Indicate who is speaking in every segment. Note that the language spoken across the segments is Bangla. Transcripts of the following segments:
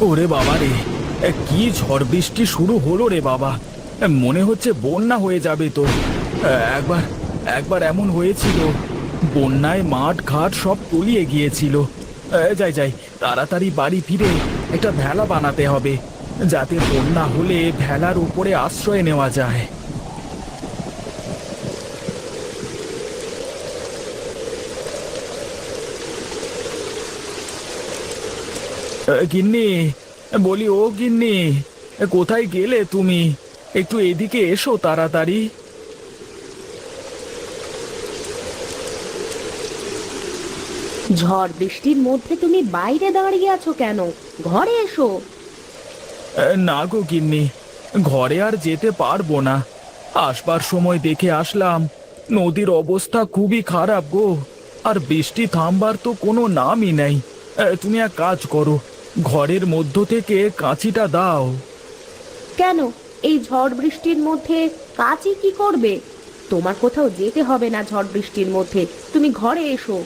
Speaker 1: ওরে বাবা রে কি ঝড় বৃষ্টি শুরু হলো রে বাবা। মনে হচ্ছে বন্যা হয়ে যাবে তো। একবার একবার এমন হয়েছিল। বন্যায় মাঠ ঘাট সব তলিয়ে গিয়েছিল। যাই যাই, তাড়াতাড়ি বাড়ি ফিরে একটা ভেলা বানাতে হবে, যাতে বন্যা হলে ভেলার উপরে আশ্রয় নেওয়া যায়। গিন্নি বলি ও গিন্নি কোথায় গেলে তুমি? একটু এদিকে এসো তাড়াতাড়ি।
Speaker 2: ঝড় বৃষ্টির মধ্যে তুমি বাইরে দাঁড়িয়ে আছো কেন? ঘরে এসো।
Speaker 1: না গো গিন্নি ঘরে আর যেতে পারব না। আসবার সময় দেখে আসলাম নদীর অবস্থা খুবই খারাপ গো আর বৃষ্টি থামবার তো কোনো নামই নেই। তুমি এক কাজ করো ঘরের মধ্য থেকে কাঁচিটা দাও।
Speaker 2: কেন? এই ঝড় বৃষ্টির মধ্যে কাজই কি করবে? তোমার কোথাও যেতে হবে না ঝড় বৃষ্টির মধ্যে। তুমি ঘরে এসো।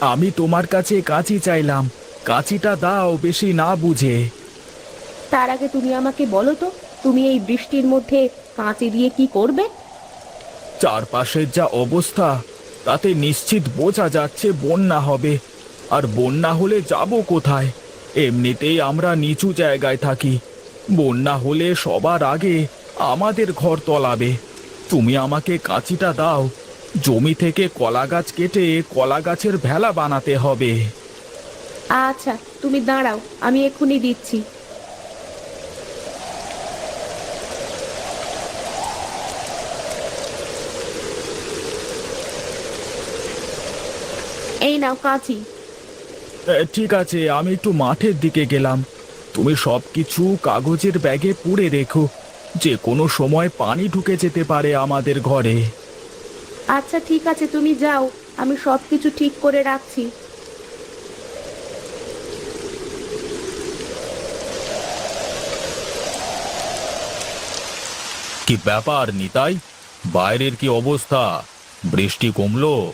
Speaker 1: আমি তোমার কাছে কাঁচি চাইলাম। কাঁচিটা দাও বেশি না বুঝে।
Speaker 2: তার আগে তুমি আমাকে বলো তো তুমি এই বৃষ্টির মধ্যে কাঁচি দিয়ে কি করবে?
Speaker 1: চারপাশের যা অবস্থা তাতে নিশ্চিত বোঝা যাচ্ছে বন্যা হবে। আর বন্যা হলে যাব কোথায়? এমনিতেই আমরা নিচু জায়গায় থাকি। বন্যা হলে সবার আগে আমাদের ঘর তলাবে। তুমি আমাকে কাঁচিটা দাও। জমি থেকে কলা গাছ কেটে কলা গাছের ভেলা বানাতে হবে।
Speaker 2: আচ্ছা তুমি দাঁড়াও, আমি এক্ষুনি দিচ্ছি। এই নাও কাঁচি।
Speaker 1: ঠিক আছে আমি একটু মাঠের দিকে গেলাম। তুমি সব কিছু কাগজের ব্যাগে পুড়ে রেখো। যে কোনো সময় পানি ঢুকে যেতে পারে আমাদের ঘরে।
Speaker 2: আচ্ছা ঠিক আছে তুমি যাও। আমি সব কিছু ঠিক করে রাখছি।
Speaker 1: কি ব্যাপার নিতাই? বাইরের কি অবস্থা? বৃষ্টি কমলো?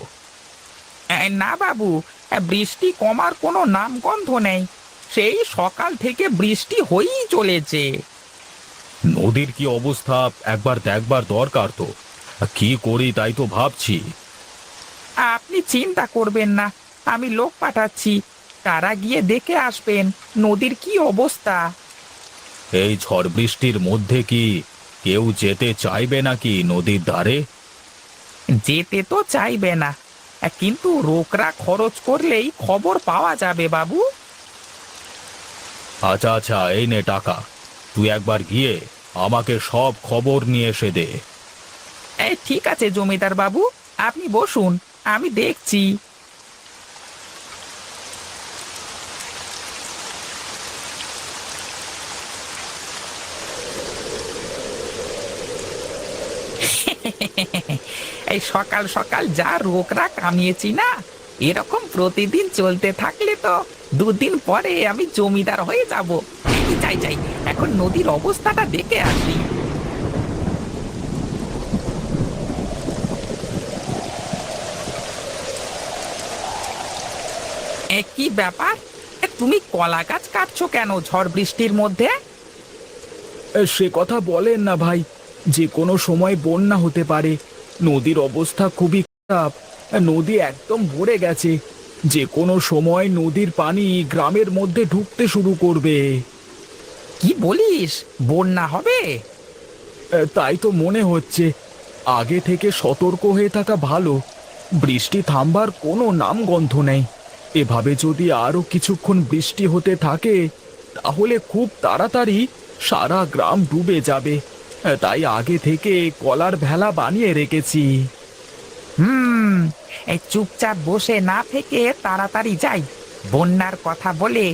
Speaker 3: না বাবু। বৃষ্টি কমার কোনো নামগন্ধ নেই। সেই সকাল থেকে বৃষ্টি হয়েই চলেছে।
Speaker 1: নদীর কি অবস্থা? একবার দেখবার দরকার তো। কি করি তাই তো ভাবছি।
Speaker 3: আপনি চিন্তা করবেন না আমি লোক পাঠাচ্ছি। তারা গিয়ে দেখে আসবেন নদীর কি অবস্থা।
Speaker 1: এই ঝড় বৃষ্টির মধ্যে কি কেউ যেতে চাইবে নাকি নদীর ধারে?
Speaker 3: যেতে তো চাইবে না কিন্তু রোকরা খরচ করলেই খবর পাওয়া যাবে বাবু।
Speaker 1: আচ্ছা আচ্ছা এই নে টাকা। তুই একবার গিয়ে আমাকে সব খবর নিয়ে এসে দে।
Speaker 3: এই ঠিক আছে জমিদার বাবু। আপনি বসুন আমি দেখছি এই সকাল সকাল যা রোগরা কামিয়েছি না, এরকম প্রতিদিন চলতে থাকলে তো দুদিন পরে আমি জমিদার হয়ে যাব। যাই যাই, এখন নদীর অবস্থাটা দেখে আসি। কি ব্যাপার? তুমি কলা গাছ কাটছো কেন ঝড় বৃষ্টির মধ্যে?
Speaker 1: সে কথা বলেন না ভাই, যে কোনো সময় বন্যা হতে পারে। নদীর অবস্থা খুবই খারাপ। নদী একদম ভরে গেছে। যে কোনো সময় নদীর পানি গ্রামের মধ্যে ঢুকতে শুরু করবে।
Speaker 3: কি বলিস? বন্যা হবে?
Speaker 1: তাই তো মনে হচ্ছে। আগে থেকে সতর্ক হয়ে থাকা ভালো। বৃষ্টি থামবার কোনো নামগন্ধ নেই। এভাবে যদি আরও কিছুক্ষণ বৃষ্টি হতে থাকে তাহলে খুব তাড়াতাড়ি সারা গ্রাম ডুবে যাবে। তাই আগে থেকে কলার ভেলা বানিয়ে রেখেছি।
Speaker 3: হুম এই চুপচাপ বসে না থেকে তাড়াতাড়ি যাই। বন্যার কথা বলে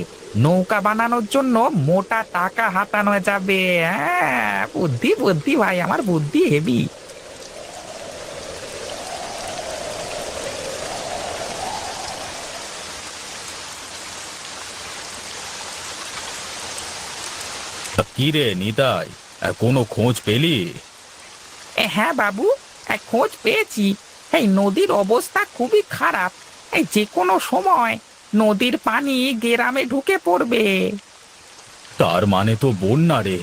Speaker 3: নৌকা বানানোর জন্য মোটা টাকা হাতানো যাবে। হ্যাঁ বুদ্ধি বুদ্ধি ভাই আমার বুদ্ধি হেভি।
Speaker 1: কি রে নিতাই? কোনো খোঁজ পেলি?
Speaker 3: এ, হ্যাঁ বাবু এ, খোঁজ পেয়েছি। এই নদীর অবস্থা খুবই খারাপ। এই যে কোনো সময় নদীর পানি গ্রামে ঢুকে পড়বে।
Speaker 1: তার মানে তো বন্যা রে।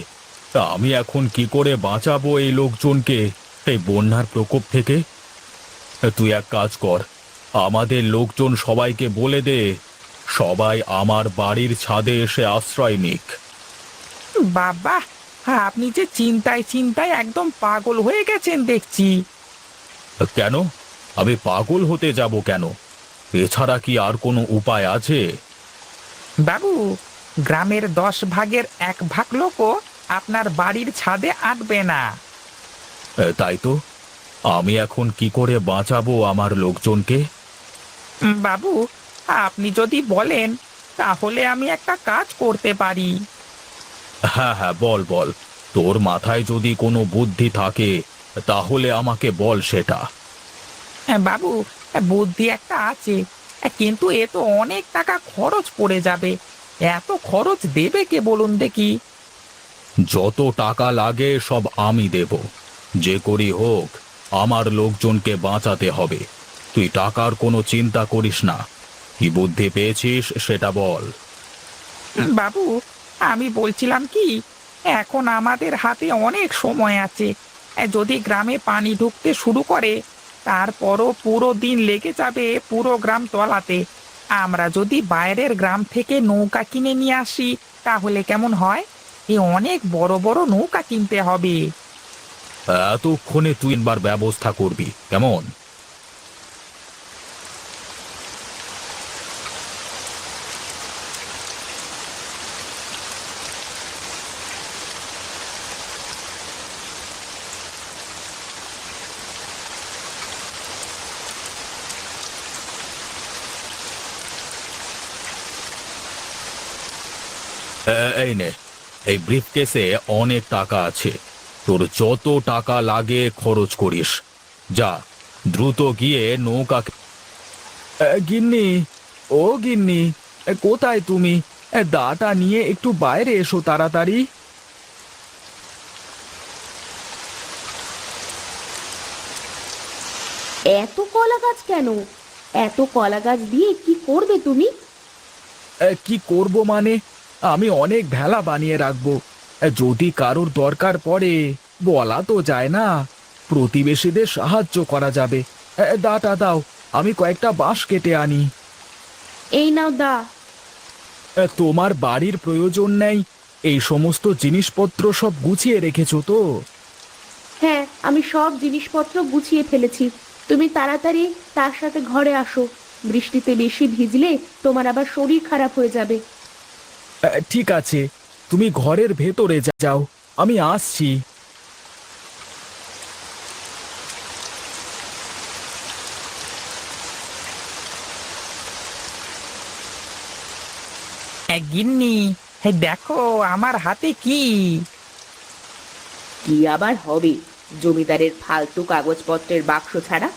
Speaker 1: তা আমি এখন কি করে বাঁচাবো এই লোকজনকে এই বন্যার প্রকোপ থেকে? তুই এক কাজ কর আমাদের লোকজন সবাইকে বলে দে সবাই আমার বাড়ির ছাদে এসে আশ্রয় নিক।
Speaker 3: বাবা আপনি যে চিন্তায় চিন্তায় একদম পাগল হয়ে গেছেন দেখছি।
Speaker 1: কেন? আমি পাগল হতে যাব কেন? এছাড়া কি আর কোনো উপায় আছে?
Speaker 3: বাবু গ্রামের দশ ভাগের এক ভাগ লোকও আপনার বাড়ির ছাদে আটবে না।
Speaker 1: তাই তো। আমি এখন কি করে বাঁচাবো আমার লোকজনকে?
Speaker 3: বাবু আপনি যদি বলেন তাহলে আমি একটা কাজ করতে পারি।
Speaker 1: হ্যাঁ হ্যাঁ বল বল। তোর মাথায় যদি কোনো বুদ্ধি থাকে তাহলে আমাকে বল সেটা।
Speaker 3: হ্যাঁ, বাবু বুদ্ধি একটা আছে। কিন্তু এ তো অনেক টাকা খরচ পড়ে যাবে। এত খরচ দেবে কে বলুন দেখি?
Speaker 1: যত টাকা লাগে সব আমি দেব। যে করি হোক আমার লোকজনকে বাঁচাতে হবে। তুই টাকার কোনো চিন্তা করিস না। কি বুদ্ধি পেয়েছিস সেটা বল।
Speaker 3: বাবু আমি বলছিলাম কি, এখন আমাদের হাতে অনেক সময় আছে। যদি গ্রামে পানি ঢুকতে শুরু করে, তারপরও পুরো দিন লেগে যাবে পুরো গ্রাম তলাতে। আমরা যদি বাইরের গ্রাম থেকে নৌকা কিনে নিয়ে আসি, তাহলে কেমন হয়? এ অনেক বড় বড় নৌকা কিনতে হবে।
Speaker 1: এতক্ষণে তুই একবার ব্যবস্থা করবি, কেমন? এই নে। এই ব্রিফকেসে অনেক টাকা আছে। তোর যত টাকা লাগে খরচ করিস। যা দ্রুত গিয়ে নৌকা গিন্নি ও গিন্নি কোথায় তুমি? দাটা নিয়ে একটু বাইরে এসো তাড়াতাড়ি।
Speaker 2: এত কলা গাছ কেন? এত কলা গাছ দিয়ে কি করবে তুমি?
Speaker 1: কি করব মানে? আমি অনেক ভেলা বানিয়ে রাখব। যদি কারোর দরকার পড়ে বলা তো যায় না। প্রতিবেশীদের সাহায্য করা যাবে। দাটা দাও আমি কয়েকটা বাঁশ কেটে আনি।
Speaker 2: এই নাও দা।
Speaker 1: তোমার বাড়ির প্রয়োজন নেই। এই সমস্ত জিনিসপত্র সব গুছিয়ে রেখেছো তো?
Speaker 2: হ্যাঁ আমি সব জিনিসপত্র গুছিয়ে ফেলেছি। তুমি তাড়াতাড়ি তার সাথে ঘরে আসো। বৃষ্টিতে বেশি ভিজলে তোমার আবার শরীর খারাপ হয়ে যাবে।
Speaker 1: ঠিক আছে। তুমি ঘরের ভেতরে যাও। আমি আসছি।
Speaker 3: এ, গিন্নি। হে দেখো আমার হাতে কি?
Speaker 2: কি আবার হবে? জমিদারের ফালতু কাগজপত্রের বাক্স ছাড়া?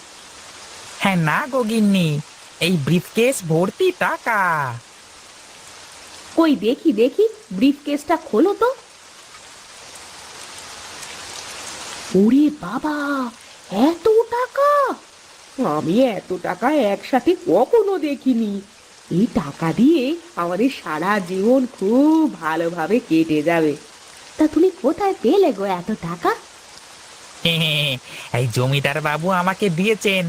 Speaker 3: হ্যাঁ না গো গিন্নি। এই ব্রিফকেস ভর্তি টাকা।
Speaker 2: কই দেখি দেখি ব্রিফ কেসটা খোলো তো। ওরে বাবা এত টাকা? আমি এত টাকা একসাথে কখনো দেখিনি। এই টাকা দিয়ে আমাদের সারা জীবন খুব ভালোভাবে কেটে যাবে। তা তুমি কোথায় পেলে গো এত টাকা?
Speaker 3: এই জমিদার বাবু আমাকে দিয়েছেন।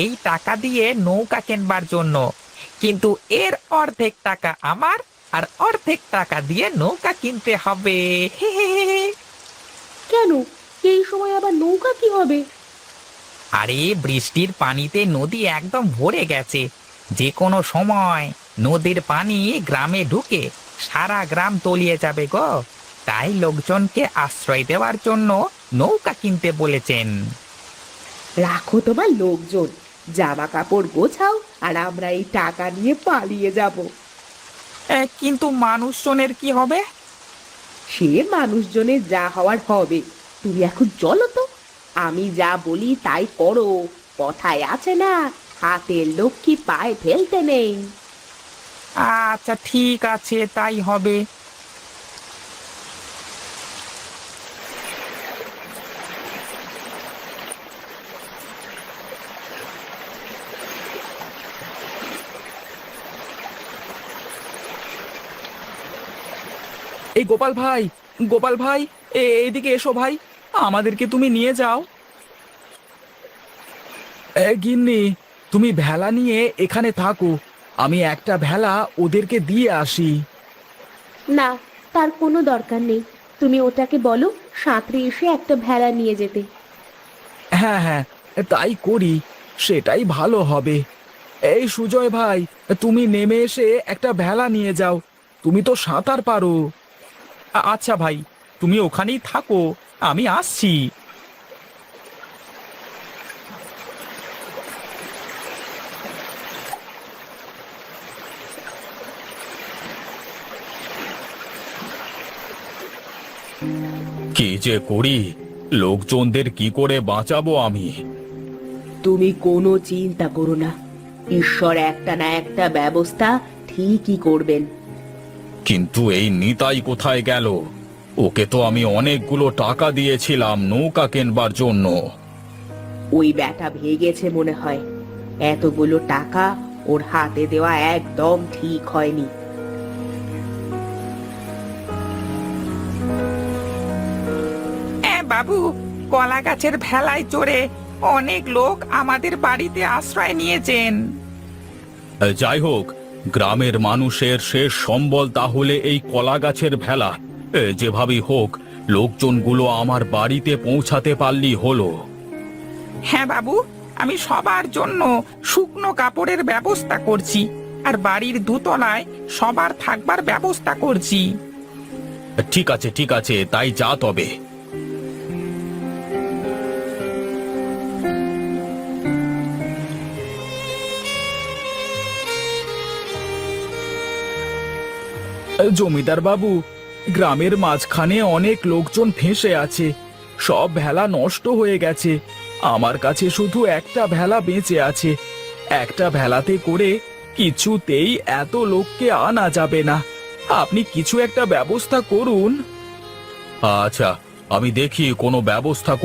Speaker 3: এই টাকা দিয়ে নৌকা কেনবার জন্য। কিন্তু এর অর্ধেক টাকা আমার আর অর্ধেক টাকা দিয়ে নৌকা কিনতে হবে।
Speaker 2: কেন? এই সময় আবার নৌকা কি হবে?
Speaker 3: আরে বৃষ্টির পানিতে নদী একদম ভরে গেছে। যে কোনো সময় নদীর পানি গ্রামে ঢুকে সারা গ্রাম তলিয়ে যাবে গো। তাই লোকজনকে আশ্রয় দেওয়ার জন্য নৌকা কিনতে বলেছেন।
Speaker 2: রাখো তোমার লোকজন। জামা কাপড় গোছাও আর আমরা এই টাকা নিয়ে পালিয়ে যাব।
Speaker 3: কিন্তু মানুষজনের কি হবে?
Speaker 2: সে মানুষজনের যা হওয়ার হবে। তুমি এখন চলো তো। আমি যা বলি তাই করো। কথায় আছে না হাতের লক্ষ্মী পায়ে ফেলতে নেই।
Speaker 3: আচ্ছা ঠিক আছে তাই হবে।
Speaker 1: এই গোপাল ভাই গোপাল ভাই এ এইদিকে এসো ভাই আমাদেরকে তুমি নিয়ে যাও। এ গিন্নি তুমি ভেলা নিয়ে এখানে থাকো আমি একটা ভেলা ওদেরকে দিয়ে আসি।
Speaker 2: না তার কোনো দরকার নেই। তুমি ওটাকে বলো সাঁতরে এসে একটা ভেড়া নিয়ে যেতে।
Speaker 1: হ্যাঁ হ্যাঁ তাই করি সেটাই ভালো হবে। এই সুজয় ভাই তুমি নেমে এসে একটা ভেলা নিয়ে যাও তুমি তো সাঁতার পারো। আচ্ছা ভাই তুমি ওখানেই থাকো আমি আসছি। কি যে করি? লোকজনদের কি করে বাঁচাবো আমি?
Speaker 2: তুমি কোনো চিন্তা করো না। ঈশ্বর একটা না একটা ব্যবস্থা ঠিকই করবেন।
Speaker 1: কিন্তু এই নিতাই কোথায় গেল? ওকে তো আমি অনেকগুলো টাকা দিয়েছিলাম নৌকা কেনবার জন্য।
Speaker 2: ওই ব্যাটা ভেগেছে মনে হয়। এতগুলো টাকা ওর হাতে দেওয়া একদম ঠিক হয়নি।
Speaker 3: এ বাবু কলা গাছের ভেলায় চড়ে অনেক লোক আমাদের বাড়িতে আশ্রয় নিয়েছেন।
Speaker 1: যাই হোক গ্রামের মানুষের শেষ সম্বল তাহলে এই কলা গাছের ভেলা। এ, যেভাবেই হোক লোকজনগুলো আমার বাড়িতে পৌঁছাতে পারলি হলো।
Speaker 3: হ্যাঁ বাবু আমি সবার জন্য শুকনো কাপড়ের ব্যবস্থা করছি আর বাড়ির দুতলায় সবার থাকবার ব্যবস্থা করছি।
Speaker 1: ঠিক আছে ঠিক আছে তাই যা তবে। জমিদার বাবু, গ্রামের মাঝখানে অনেক লোকজন ফেঁসে আছে। সব ভেলা নষ্ট হয়ে গেছে। আমার কাছে শুধু একটা ভেলা বেঁচে আছে। একটা ভেলাতে করে কিছুতেই এত লোককে আনা যাবে না। আপনি কিছু একটা ব্যবস্থা করুন। আচ্ছা আমি দেখি কোনো ব্যবস্থা